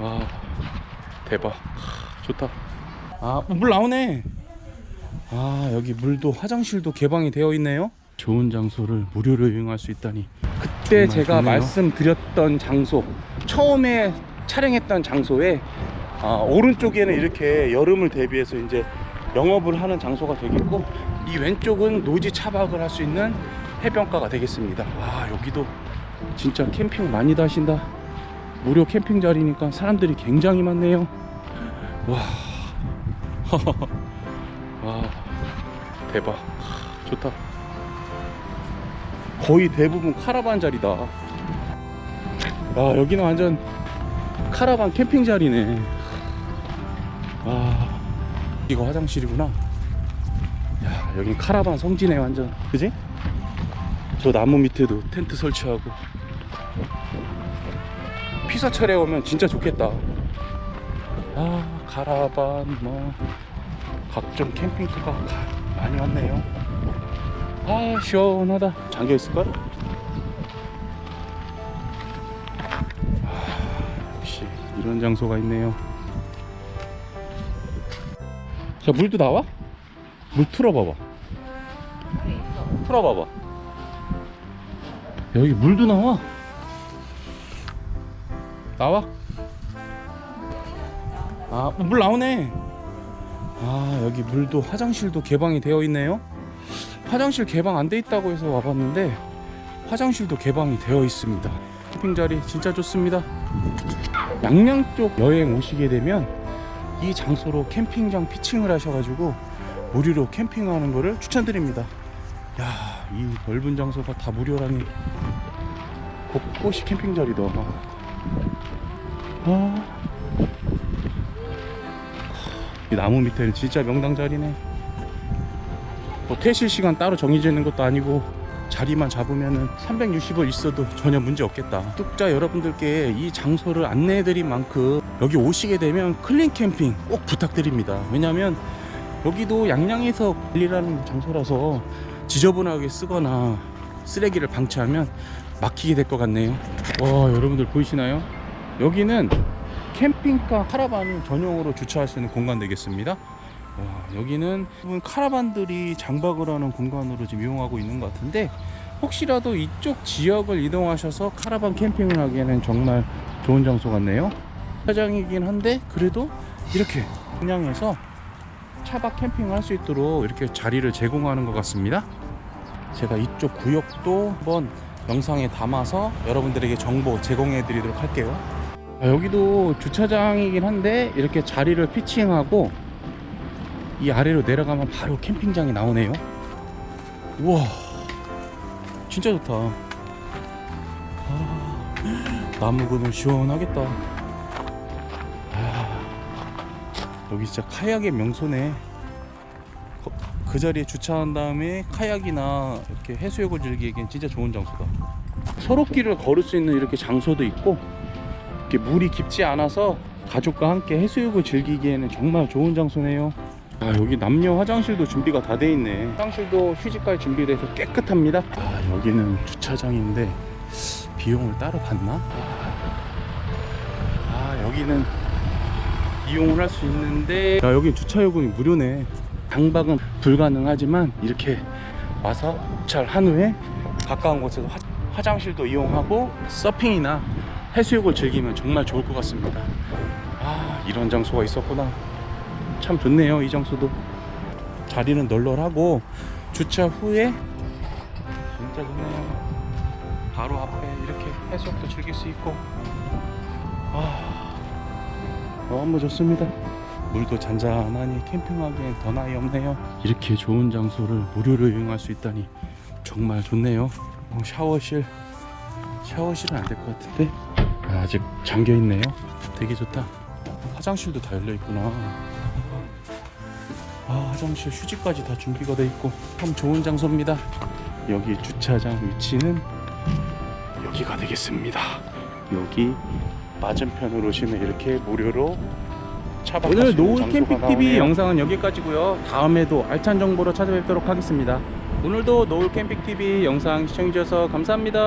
와 대박. 하, 좋다. 아물 나오네. 아 여기 물도 화장실도 개방이 되어 있네요. 좋은 장소를 무료로 이용할 수 있다니 그때 제가 좋네요. 말씀드렸던 장소 처음에 촬영했던 장소에 아, 오른쪽에는 이렇게 여름을 대비해서 이제 영업을 하는 장소가 되겠고 이 왼쪽은 노지 차박을 할 수 있는 해변가가 되겠습니다. 와 여기도 진짜 캠핑 많이 다신다 무료 캠핑 자리니까 사람들이 굉장히 많네요. 와, 와. 대박. 하, 좋다. 거의 대부분 카라반 자리다. 야 여기는 완전 카라반 캠핑 자리네. 와. 이거 화장실이구나. 야 여기 카라반 성지네 완전. 그지? 저 나무 밑에도 텐트 설치하고 피사철에 오면 진짜 좋겠다. 아 카라반 뭐. 각종 캠핑카가 많이 왔네요. 아 시원하다. 잠겨있을걸? 아, 역시 이런 장소가 있네요. 자 물도 나와? 물 틀어봐봐. 틀어봐봐. 여기 물도 나와 나와? 아 물 나오네. 아 여기 물도 화장실도 개방이 되어 있네요. 화장실 개방 안 돼 있다고 해서 와봤는데 화장실도 개방이 되어 있습니다. 캠핑 자리 진짜 좋습니다. 양양 쪽 여행 오시게 되면 이 장소로 캠핑장 피칭을 하셔가지고 무료로 캠핑하는 거를 추천드립니다. 야 이 넓은 장소가 다 무료라니. 곳곳이 캠핑 자리다 아. 이 나무 밑에는 진짜 명당 자리네 뭐 퇴실 시간 따로 정해져 있는 것도 아니고 자리만 잡으면은 360을 있어도 전혀 문제 없겠다. 구독자 여러분들께 이 장소를 안내해 드린 만큼 여기 오시게 되면 클린 캠핑 꼭 부탁드립니다. 왜냐면 여기도 양양에서 관리라는 장소라서 지저분하게 쓰거나 쓰레기를 방치하면 막히게 될 것 같네요. 와 여러분들 보이시나요? 여기는 캠핑카 카라반을 전용으로 주차할 수 있는 공간 되겠습니다. 와, 여기는 카라반들이 장박을 하는 공간으로 지금 이용하고 있는 것 같은데 혹시라도 이쪽 지역을 이동하셔서 카라반 캠핑을 하기에는 정말 좋은 장소 같네요. 차장이긴 한데 그래도 이렇게 분양해서 차박 캠핑을 할 수 있도록 이렇게 자리를 제공하는 것 같습니다. 제가 이쪽 구역도 한번 영상에 담아서 여러분들에게 정보 제공해 드리도록 할게요. 아, 여기도 주차장이긴 한데 이렇게 자리를 피칭하고 이 아래로 내려가면 바로 캠핑장이 나오네요. 우와, 진짜 좋다. 아, 나무 그늘 시원하겠다. 아, 여기 진짜 카약의 명소네. 거- 그 자리에 주차한 다음에 카약이나 이렇게 해수욕을 즐기기엔 진짜 좋은 장소다. 서로길을 걸을 수 있는 이렇게 장소도 있고 물이 깊지 않아서 가족과 함께 해수욕을 즐기기에는 정말 좋은 장소네요. 아 여기 남녀 화장실도 준비가 다 돼 있네. 화장실도 휴지까지 준비돼서 깨끗합니다. 아 여기는 주차장인데 비용을 따로 받나? 아 여기는 이용을 할 수 있는데 야 여기 주차 요금이 무료네. 장박은 불가능하지만 이렇게 와서 주차를 한 후에 가까운 곳에서 화, 화장실도 이용하고 서핑이나 해수욕을 즐기면 정말 좋을 것 같습니다. 아 이런 장소가 있었구나. 참 좋네요 이 장소도. 자리는 널널하고 주차 후에 진짜 좋네요. 바로 앞에 이렇게 해수욕도 즐길 수 있고 아 너무 좋습니다. 물도 잔잔하니 캠핑하기엔 더 나위 없네요. 이렇게 좋은 장소를 무료로 이용할 수 있다니 정말 좋네요. 어, 샤워실 샤워실은 안 될 것 같은데 아, 아직 잠겨 있네요. 되게 좋다. 화장실도 다 열려 있구나. 아, 화장실 휴지까지 다 준비가 돼 있고 참 좋은 장소입니다. 여기 주차장 위치는 여기가 되겠습니다. 여기 맞은편으로 오시면 이렇게 무료로 오늘 노을 캠핑 TV. 영상은 여기까지고요. 다음에도 알찬 정보로 찾아뵙도록 하겠습니다. 오늘도 노을 캠핑 TV 영상 시청해 주셔서 감사합니다.